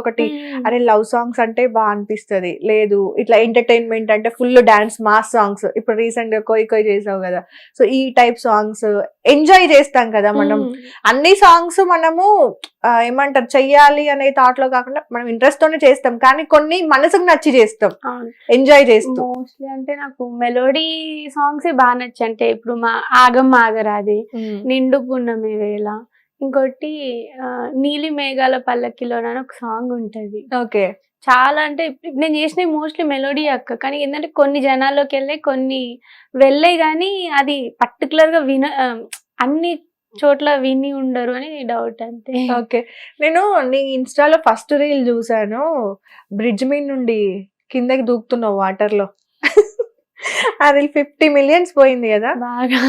ఒకటి అరే love songs అంటే బాగా అనిపిస్తది. లేదు ఇట్లా ఎంటర్టైన్మెంట్ అంటే ఫుల్ డాన్స్ మాస్ సాంగ్స్ ఇప్పుడు రీసెంట్గా కోయి కోయి చేసావు కదా. సో ఈ టైప్ సాంగ్స్ ఎంజాయ్ చేస్తాం కదా మనం. అన్ని సాంగ్స్ మనము ఏమంటారు చెయ్యాలి అనే థాట్లో కాకుండా మనం ఇంట్రెస్ట్ తోనే చేస్తాం. కానీ కొన్ని మనసుకు నచ్చి చేస్తాం. ఎంజాయ్ చేస్తూ. మోస్ట్లీ అంటే నాకు మెలోడీ సాంగ్స్ బాగా నచ్చాయి. అంటే ఇప్పుడు మా ఆగం ఆగరాది నిండు పున్నమి వేళ ఇంకోటి నీలి మేఘాల పల్లకిలో అని ఒక సాంగ్ ఉంటది. ఓకే. చాలా అంటే నేను చేసిన మోస్ట్లీ మెలోడీ అక్క. కానీ ఏంటంటే కొన్ని జనాల్లోకి వెళ్ళే కొన్ని వెళ్ళే కానీ అది పర్టికులర్గా విన అన్ని చోట్ల విని ఉండరు అని డౌట్ అంతే. ఓకే. నేను నీ ఇన్స్టాలో ఫస్ట్ రీల్ చూసాను. బ్రిడ్జ్ మీద నుండి కిందకి దూకుతున్నావు వాటర్లో ఆ రీల్ ఫిఫ్టీ మిలియన్స్ పోయింది కదా? బాగా.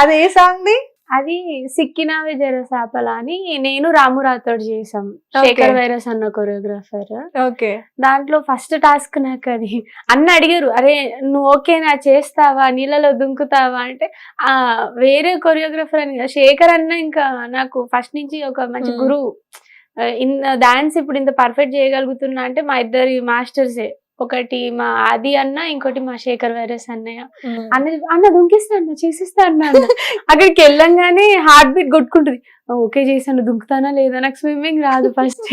అది ఏ సాంగ్ ది అది సిక్కినావే జరసాపల అని నేను రాము రాథోడ్ చేసాం. శేఖర్ వైరస్ అన్న కొరియోగ్రాఫర్. ఓకే. దాంట్లో ఫస్ట్ టాస్క్ నాకు అది. అన్న అడిగారు అరే నువ్వు ఓకేనా చేస్తావా? నీళ్ళలో దుంకుతావా? అంటే ఆ వేరే కొరియోగ్రాఫర్ అని శేఖర్ అన్న ఇంకా నాకు ఫస్ట్ నుంచి ఒక మంచి. గురువు. ఇన్ డాన్స్ ఇప్పుడు ఇంత పర్ఫెక్ట్ చేయగలుగుతున్నా అంటే మా ఇద్దరి మాస్టర్సే. ఒకటి మా ఆది అన్న ఇంకోటి మా శేఖర్ వైరస్ అన్నయ్య. అన్న అన్న దుంకిస్తా అన్న చేసిస్తా అన్న అన్న. అక్కడికి వెళ్ళంగానే హార్ట్ బీట్ కొట్టుకుంటుంది. ఓకే చేశాను దుంకుతానా లేదా? నాకు స్విమ్మింగ్ రాదు ఫస్ట్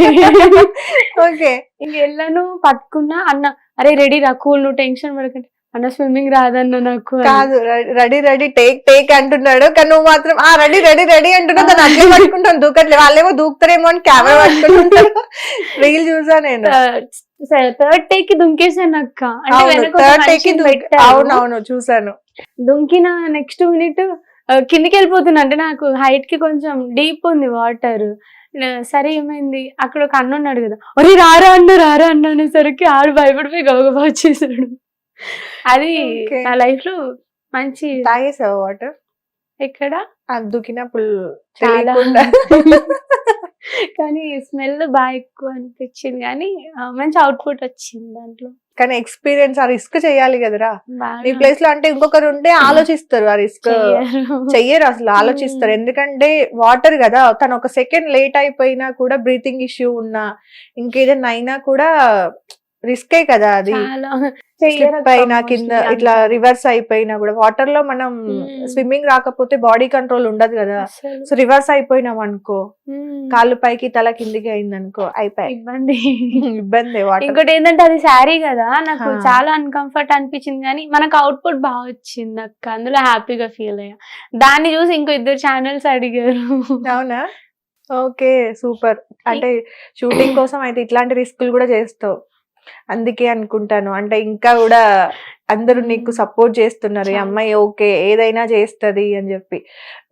ఓకే. ఇంక వెళ్ళాను పట్టుకున్నా అన్న అరే రెడీ రా కూల్ నువ్వు టెన్షన్ పడకండి. అన్న స్విమ్మింగ్ రాదన్న నాకు. కాదు రెడీ రెడీ టేక్ టేక్ అంటున్నాడు. కానీ నువ్వు మాత్రం ఆ రెడీ రెడీ రెడీ అంటున్నావు. దాన్ని అట్లే పట్టుకుంటాను. దూకట్లే వాళ్ళేమో దూకుతారేమో అని కెమెరా పట్టుకుంటుంటారు. రీల్ చూసా నేను. థర్డ్ టేక్కి దుంకేసాను అక్క. అంటే అవును వెనక ఒక థర్డ్ టేక్ మనిషిని పెట్టారు. అవును అవును చూసాను దుంకిన నెక్స్ట్ మినిట్ కిందికి వెళ్ళిపోతున్నా. అంటే నాకు హైట్కి కొంచెం డీప్ ఉంది వాటర్ సరే ఏమైంది? అక్కడ ఒక అన్న ఉన్నాడు కదా. ఒరే రారా అన్న రారా అన్న అనేసరికి ఆడు భయపడిపోయి గబగబా వచ్చేసాడు. అది. నా లైఫ్లో మంచి తాగేసావు వాటర్ ఎక్కడ? దుకినప్పుడు చాలా. తెలియకుండా. కానీ స్మెల్ బాగా ఎక్కువ అనిపించింది కానీ మంచి అవుట్పుట్ వచ్చింది దాంట్లో. కానీ ఎక్స్పీరియన్స్ ఆ రిస్క్ చేయాలి కదరా? నీ ప్లేస్లో అంటే ఇంకొకరు ఉంటే ఆలోచిస్తారు ఆ రిస్క్ చెయ్యరు. చెయ్యరు అసలు ఆలోచిస్తారు. ఎందుకంటే వాటర్ కదా తను ఒక సెకండ్ లేట్ అయిపోయినా కూడా బ్రీతింగ్ ఇష్యూ ఉన్నా ఇంకేదైనా అయినా కూడా రిస్కే కదా అది. అయినా కింద ఇట్లా. రివర్స్ అయిపోయినా కూడా. వాటర్లో మనం. స్విమ్మింగ్ రాకపోతే బాడీ కంట్రోల్ ఉండదు కదా. సో రివర్స్ అయిపోయినాం అనుకో. కాళ్ళు పైకి తల కిందికి అయింది అనుకో అయిపోయి ఇబ్బంది. ఇబ్బంది వాటర్ ఇంకోటి ఏంటంటే అది శారీ కదా. నాకు. చాలా అన్కంఫర్ట్ అనిపించింది కానీ మనకు అవుట్పుట్ బాగా వచ్చింది అక్క. అందులో హ్యాపీగా ఫీల్ అయ్యా. దాన్ని చూసి ఇంకో ఇద్దరు ఛానల్స్ అడిగారు. అవునా? Okay super. అంటే షూటింగ్ కోసం అయితే ఇట్లాంటి రిస్కులు కూడా చేస్తావు. అందుకే అనుకుంటాను. అంటే ఇంకా కూడా అందరూ నీకు సపోర్ట్ చేస్తున్నారు. ఈ. అమ్మాయి ఓకే ఏదైనా చేస్తది అని చెప్పి.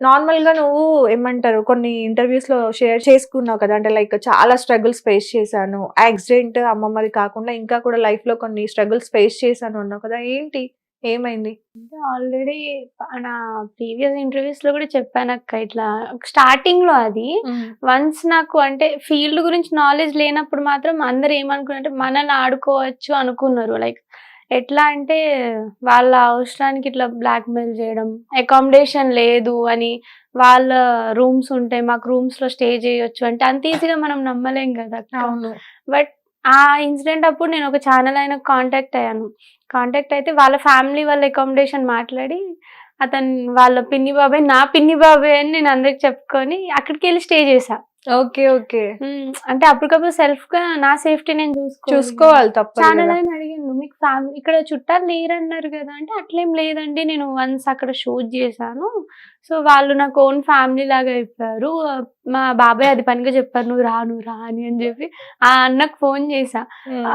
నార్మల్గా నువ్వు ఏమంటారు కొన్ని ఇంటర్వ్యూస్లో షేర్ చేసుకున్నావు కదా అంటే లైక్ చాలా స్ట్రగుల్స్ ఫేస్ చేశాను. యాక్సిడెంట్ అమ్మమ్మది కాకుండా ఇంకా కూడా లైఫ్లో కొన్ని స్ట్రగుల్స్ ఫేస్ చేశాను అన్నావు కదా ఏంటి? ఏమైంది? ఆల్రెడీ నా ప్రీవియస్ ఇంటర్వ్యూస్లో కూడా చెప్పాను అక్క ఇట్లా స్టార్టింగ్లో అది. వన్స్ నాకు అంటే ఫీల్డ్ గురించి నాలెడ్జ్ లేనప్పుడు మాత్రం అందరు ఏమనుకున్నారంటే మనల్ని ఆడుకోవచ్చు అనుకున్నారు. లైక్ ఎట్లా అంటే వాళ్ళ అవసరానికి ఇట్లా బ్లాక్ మెయిల్ చేయడం అకామిడేషన్ లేదు అని వాళ్ళ రూమ్స్ ఉంటాయి మాకు రూమ్స్లో స్టే చేయొచ్చు అంటే అంత ఈజీగా మనం నమ్మలేం కదా బట్ ఆ ఇన్సిడెంట్ అప్పుడు నేను ఒక ఛానల్ అయిన కాంటాక్ట్ అయ్యాను. కాంటాక్ట్ అయితే వాళ్ళ ఫ్యామిలీ వాళ్ళ అకామిడేషన్ మాట్లాడి అతను వాళ్ళ పిన్ని బాబాయ్ నా పిన్ని బాబాయ్ అని నేను అందరికి చెప్పుకొని అక్కడికి వెళ్ళి స్టే చేశాను ఓకే ఓకే. అంటే అప్పటికప్పుడు సెల్ఫ్గా నా సేఫ్టీ నేను చూసుకో చూసుకోవాలి తప్పదు ఛానల్ కదా. అయిన అడిగాను మీకు ఫ్యామిలీ ఇక్కడ చుట్టాలు లేరన్నారు కదా. అంటే అట్లేం లేదండి. నేను వన్స్ అక్కడ షూట్ చేశాను. సో వాళ్ళు నాకు ఓన్ ఫ్యామిలీ లాగా అయిపోయారు మా బాబాయ్ అది పనిగా చెప్పారు. నువ్వు రా నువ్వు రా అని అని చెప్పి ఆ అన్నకు ఫోన్ చేసా.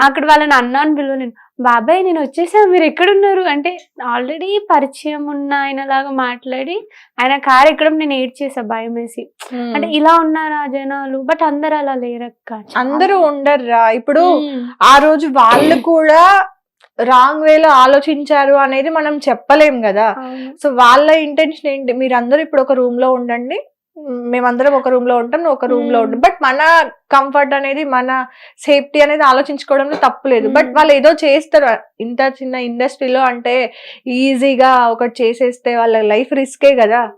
అక్కడ వాళ్ళని అన్న అని పిలవలేను బాబాయ్ నేను వచ్చేసా మీరు ఎక్కడున్నారు? అంటే ఆల్రెడీ పరిచయం ఉన్న ఆయన లాగా మాట్లాడి ఆయన కార్ ఎక్కడం నేను ఏడ్ చేసా భయం వేసి. అంటే ఇలా ఉన్నారా జనాలు? బట్ అందరు అలా లేరక్క. అందరూ ఉండర్రా. ఇప్పుడు. ఆ రోజు వాళ్ళు కూడా రాంగ్ వేలో ఆలోచించారు అనేది మనం చెప్పలేం కదా. సో వాళ్ళ ఇంటెన్షన్ ఏంటి? మీరు అందరూ ఇప్పుడు ఒక రూమ్లో ఉండండి. మేమందరం ఒక రూమ్లో ఉంటాం నువ్వు ఒక రూమ్లో Hmm. ఉండు. బట్ మన కంఫర్ట్ అనేది మన సేఫ్టీ అనేది ఆలోచించుకోవడంలో తప్పులేదు Hmm. బట్ వాళ్ళు ఏదో చేస్తారు. ఇంత చిన్న ఇండస్ట్రీలో అంటే ఈజీగా ఒకటి చేసేస్తే వాళ్ళ లైఫ్ రిస్కే కదా.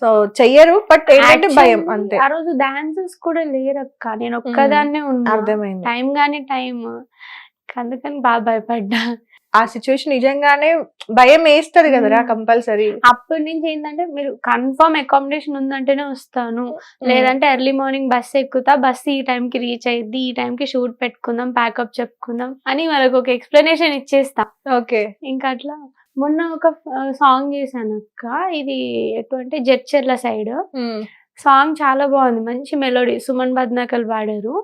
సో చెయ్యరు. బట్ ఏంటంటే భయం అంతే. ఆ రోజు డాన్సెస్ కూడా లేరక్క. నేను ఒక్కదాన్నే ఉన్నా. అర్థమైంది. టైం గానీ టైం అందుకని బాగా భయపడ్డా. ఆ సిచ్యువేషన్ నిజంగానే భయం వేస్తది కదరా. కంపల్సరీ. అప్పటి నుంచి ఏంటంటే మీరు కన్ఫర్మ్ అకామిడేషన్ ఉందంటేనే వస్తాను. లేదంటే ఎర్లీ మార్నింగ్ బస్ ఎక్కుతా బస్ ఈ time కి రీచ్ అయ్యిద్ది ఈ time కి షూట్ పెట్టుకుందాం ప్యాకప్ చెప్పుకుందాం అని వాళ్ళకి ఒక ఎక్స్ప్లెనేషన్ ఇచ్చేస్తా. ఓకే. ఇంకా అట్లా. మొన్న ఒక సాంగ్ చేశాను అక్క. ఇది ఎటు అంటే జడ్చెర్ల సైడ్ సాంగ్ చాలా బాగుంది. మంచి మెలోడీ సుమన్ బద్నాకల్ పాడారు.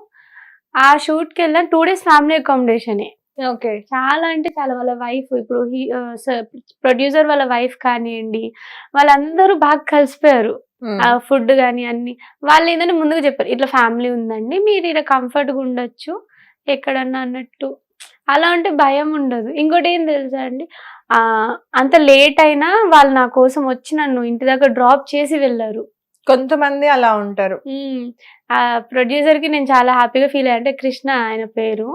ఆ షూట్కి వెళ్ళిన టూ డేస్ ఫ్యామిలీ అకామిడేషనే ఓకే. చాలా అంటే చాలా. వాళ్ళ వైఫ్ ఇప్పుడు ప్రొడ్యూసర్ వాళ్ళ వైఫ్ కానివ్వండి వాళ్ళందరూ బాగా కలిసిపోయారు. ఆ ఫుడ్ కానీ అన్ని. వాళ్ళు ఏంటంటే ముందుగా చెప్పారు ఇట్లా ఫ్యామిలీ ఉందండి మీరు ఇక్కడ comfort గా ఉండొచ్చు ఎక్కడన్నా అన్నట్టు. అలా అంటే భయం ఉండదు. ఇంకోటి ఏం తెలుసా అండి? ఆ అంత లేట్ అయినా వాళ్ళు నా కోసం వచ్చి నన్ను ఇంటి దగ్గర డ్రాప్ చేసి వెళ్ళారు. కొంతమంది అలా ఉంటారు. ప్రొడ్యూసర్కి నేను చాలా హ్యాపీగా ఫీల్ అయ్యా. అంటే కృష్ణ ఆయన పేరు.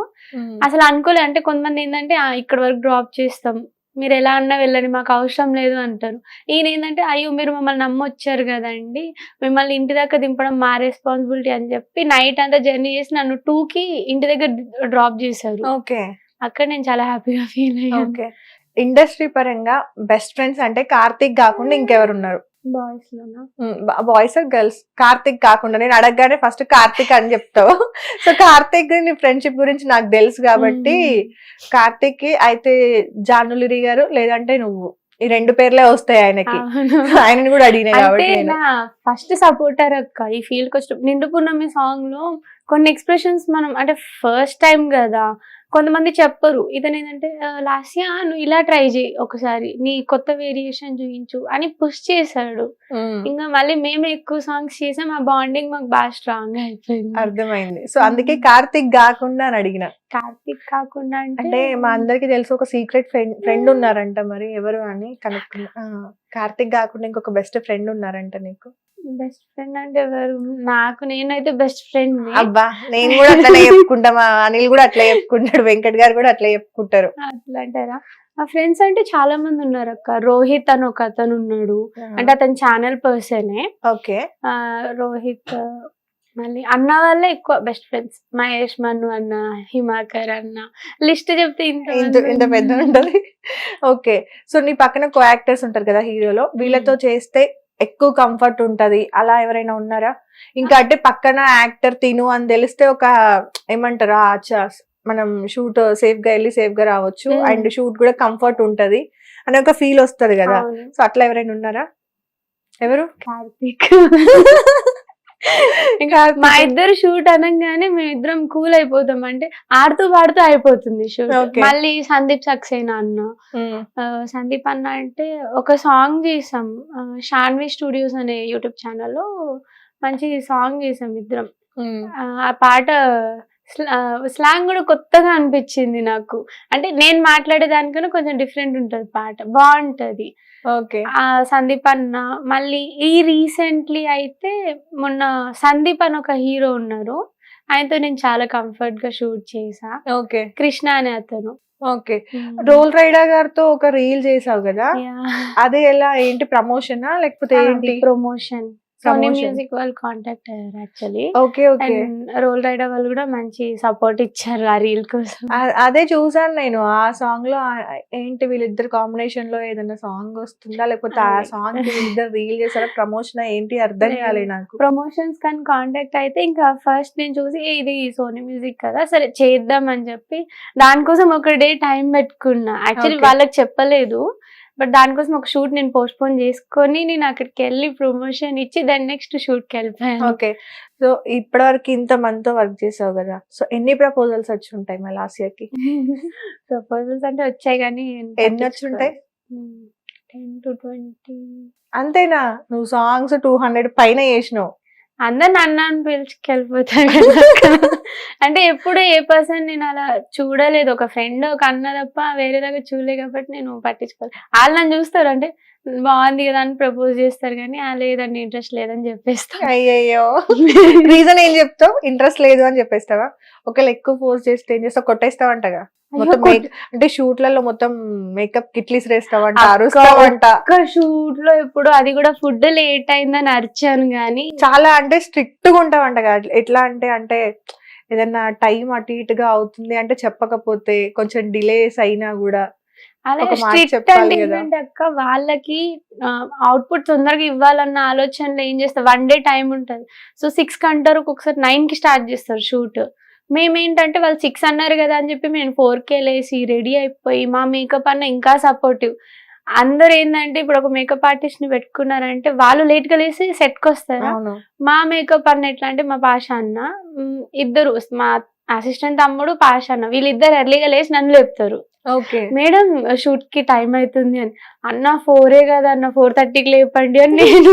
అసలు అనుకోలే. అంటే కొంతమంది ఏంటంటే "ఆ, ఇక్కడ వరకు డ్రాప్ చేస్తాం. మీరు ఎలా అన్నా వెళ్ళండి. మాకు అవసరం లేదు అంటారు. ఈయన ఏంటంటే అయ్యో మీరు మమ్మల్ని నమ్మొచ్చారు కదండి. మిమ్మల్ని ఇంటి దాకా దింపడం మా రెస్పాన్సిబిలిటీ అని చెప్పి నైట్ అంతా జర్నీ చేసి నన్ను టూ కి ఇంటి దగ్గర డ్రాప్ చేశారు. ఓకే. అక్కడ నేను చాలా హ్యాపీగా ఫీల్ అయ్యాను. ఇండస్ట్రీ పరంగా బెస్ట్ ఫ్రెండ్స్ అంటే కార్తిక్ కాకుండా ఇంకెవరు ఉన్నారు బాయ్స్ గర్ల్స్. కార్తిక్ కాకుండా నేను అడగగానే ఫస్ట్ కార్తిక్ అని చెప్తావు. సో కార్తిక్ నీ ఫ్రెండ్షిప్ గురించి నాకు తెలుసు కాబట్టి కార్తిక్కి అయితే జానులిరి గారు లేదంటే నువ్వు. ఈ రెండు పేర్లే వస్తాయి ఆయనకి. ఆయనని కూడా అడిగినాయి అంటే కాబట్టి ఫస్ట్ సపోర్టర్ అక్క ఈ ఫీల్డ్కి వచ్చి నిండు పున్నమి సాంగ్లో కొన్ని ఎక్స్ప్రెషన్స్ మనం అంటే ఫస్ట్ టైం కదా కొంతమంది చెప్పరు. ఇతను ఏంటంటే లాస్యా నువ్వు ఇలా ట్రై చేయి ఒకసారి. నీ కొత్త వేరియేషన్ చూపించు అని పుష్ చేశాడు. ఇంకా మళ్ళీ మేము ఎక్కువ సాంగ్స్ చేసాం. ఆ బాండింగ్ మాకు బాగా స్ట్రాంగ్ అయిపోయింది. అర్థమైంది. సో అందుకే కార్తిక్ కాకుండా అని అడిగిన. కార్తిక్ కాకుండా అంటే మా అందరికి తెలుసు ఒక సీక్రెట్ ఫ్రెండ్ ఫ్రెండ్ ఉన్నారంట మరి ఎవరు అని ఆ, కార్తిక్ కాకుండా ఇంకొక బెస్ట్ ఫ్రెండ్ ఉన్నారంట నీకు? బెస్ట్ ఫ్రెండ్ అంటే ఎవరు? నాకు నేనైతే బెస్ట్ ఫ్రెండ్ అబ్బా నేను కూడా అట్లనే చెప్పుకుంటా మా అనిల్ కూడా అట్లా చెప్పుకుంటాడు వెంకట్ గారు కూడా అట్లా చెప్పుకుంటారు. అట్లా అంటారా ఆ ఫ్రెండ్స్ అంటే చాలా మంది ఉన్నారు అక్క. రోహిత్ అని ఒక అతను ఉన్నాడు. అంటే అతని ఛానల్ పర్సనే. ఓకే. రోహిత్ మళ్ళీ అన్న వాళ్ళే ఎక్కువ బెస్ట్ ఫ్రెండ్స్ మహేష్ మన్ను అన్న హిమాకర్ అన్న. లిస్ట్ చెప్తే ఇంత ఇంత పెద్ద ఉంటది. ఓకే. సో నీ పక్కన కో యాక్టర్స్ ఉంటారు కదా హీరోలో. వీళ్ళతో చేస్తే ఎక్కువ కంఫర్ట్ ఉంటది. అలా ఎవరైనా ఉన్నారా? ఇంకా అంటే పక్కన యాక్టర్ తిను అని తెలిస్తే ఒక ఏమంటారు ఆ చ- మనం షూట్ సేఫ్గా వెళ్ళి సేఫ్గా రావచ్చు. Hmm. అండ్ షూట్ కూడా కంఫర్ట్ ఉంటది అనే ఒక ఫీల్ వస్తది కదా. సో అట్లా ఎవరైనా ఉన్నారా? ఎవరు? కార్తీక్. ఇంకా మా ఇద్దరు షూట్ అనగానే మేమిద్దరం కూల్ అయిపోతాం. అంటే ఆడుతూ పాడుతూ అయిపోతుంది షూట్. మళ్ళీ సందీప్ సక్సేనా అన్న. సందీప్ అన్న అంటే ఒక సాంగ్ చేసాం. షాన్వి స్టూడియోస్ అనే యూట్యూబ్ ఛానల్లో మంచి సాంగ్ చేసాం ఇద్దరం. ఆ పాట స్లాంగ్ కూడా కొత్తగా అనిపించింది నాకు. అంటే నేను మాట్లాడే దానికన్నా కొంచెం డిఫరెంట్ ఉంటది పాట బాగుంటది. ఓకే. ఆ సందీప్ అన్న మళ్ళీ ఈ రీసెంట్లీ అయితే మొన్న సందీప్ అని ఒక హీరో ఉన్నారు. ఆయనతో నేను చాలా కంఫర్ట్గా షూట్ చేసా. ఓకే. కృష్ణ అనే అతను. ఓకే. రోల్ రైడర్ గారితో ఒక రీల్ చేసావు కదా. అది ఎలా? ఏంటి ప్రమోషనా? లేకపోతే ఏంటి? ప్రమోషన్. సోనీ. మ్యూజిక్ వాళ్ళు కాంటాక్ట్ అయ్యారు actually okay okay Roll Rida వాళ్ళు కూడా మంచి సపోర్ట్ ఇచ్చారు ఆ రీల్ కోసం. అదే చూసాను నేను. ఆ సాంగ్లో ఏంటి వీళ్ళిద్దరు కాంబినేషన్లో ఏదైనా సాంగ్ వస్తుందా? లేకపోతే ఆ. సాంగ్ వీళ్ళిద్దరు రీల్ చేసారా ప్రమోషన్ ఏంటి? అర్థం. కాలే నాకు. ప్రమోషన్స్ కానీ కాంటాక్ట్ అయితే ఇంకా ఫస్ట్ నేను చూసి "ఏ, ఇది సోనీ మ్యూజిక్ కదా సరే చేద్దాం అని చెప్పి దానికోసం ఒక డే టైం పెట్టుకున్నా. యాక్చువల్లీ. వాళ్ళకి చెప్పలేదు. బట్ దానికోసం ఒక షూట్ నేను పోస్ట్ పోన్ చేసుకొని నేను అక్కడికి వెళ్ళి ప్రమోషన్ ఇచ్చి దాని నెక్స్ట్ షూట్కి వెళ్ళిపోయాను. ఓకే. సో ఇప్పటి వరకు ఇంత మందితో వర్క్ చేసావు కదా. సో ఎన్ని ప్రపోజల్స్ వచ్చి ఉంటాయి మా లాస్ట్ ఇయర్కి ప్రపోజల్స్ అంటే వచ్చాయి కానీ ఎన్ని వచ్చి ఉంటాయి? Ten to twenty. అంతేనా? నువ్వు సాంగ్స్ టూ హండ్రెడ్ పైన చేసినావు. అందరు నన్ను అని పిలుచుకెళ్ళిపోతారు కదా. అంటే ఎప్పుడు ఏ పర్సన్ నేను అలా చూడలేదు. ఒక ఫ్రెండ్ ఒక అన్న తప్ప వేరే దగ్గర చూడలేదు కాబట్టి నేను పట్టించుకోలేదు. వాళ్ళు నన్ను చూస్తారు అంటే బాగుంది కదా అని ప్రపోజ్ చేస్తారు కానీ ఆ లేదండి ఇంట్రెస్ట్ లేదని చెప్పేస్తా అయ్యయ్యో. రీజన్ ఏం చెప్తావు? ఇంట్రెస్ట్ లేదు అని చెప్పేస్తావా? ఒకవేళ ఎక్కువ ఫోర్స్ చేస్తే ఏం చేస్తావు? కొట్టేస్తావు అంటగా మొత్తం అంటే షూట్లలో మొత్తం మేకప్ కిట్లీస్ వేస్తావంట అక్క, అరుస్తావంట. ఒక్క షూట్లో ఇప్పుడు అది కూడా ఫుడ్ లేట్ అయిందని అరిచాను గానీ. చాలా అంటే స్ట్రిక్ట్గా ఉంటావంట కదా. ఎట్లా అంటే అంటే ఏదన్నా టైం అటు ఇటుగా అవుతుంది అంటే చెప్పకపోతే కొంచెం డిలేస్ అయినా కూడా. అదే స్ట్రిక్ట్ అంటే. ఏంటంటే అక్క వాళ్ళకి అవుట్పుట్ తొందరగా ఇవ్వాలన్న ఆలోచనలో ఏం చేస్తారు? వన్ డే టైం ఉంటుంది. సో సిక్స్కి అంటారు ఒక్కొక్కసారి నైన్కి స్టార్ట్ చేస్తారు షూట్. మేమేంటంటే వాళ్ళు సిక్స్ అన్నారు కదా అని చెప్పి మేము ఫోర్ కే లేసి రెడీ అయిపోయి మా మేకప్ అన్న ఇంకా సపోర్టివ్ అందరు ఏంటంటే ఇప్పుడు ఒక మేకప్ ఆర్టిస్ట్ని పెట్టుకున్నారంటే వాళ్ళు లేట్గా లేసి సెట్కి వస్తారా మా మేకప్ అన్న ఎట్లా అంటే మా పాష అన్న ఇద్దరు మా అసిస్టెంట్ తమ్ముడు పాష అన్న వీళ్ళిద్దరు ఎర్లీగా లేచి నన్ను లేపుతారు. ఓకే. మేడం షూట్కి టైం అవుతుంది అని. అన్న ఫోరే కదా అన్న ఫోర్ థర్టీకి లేపండి అని నేను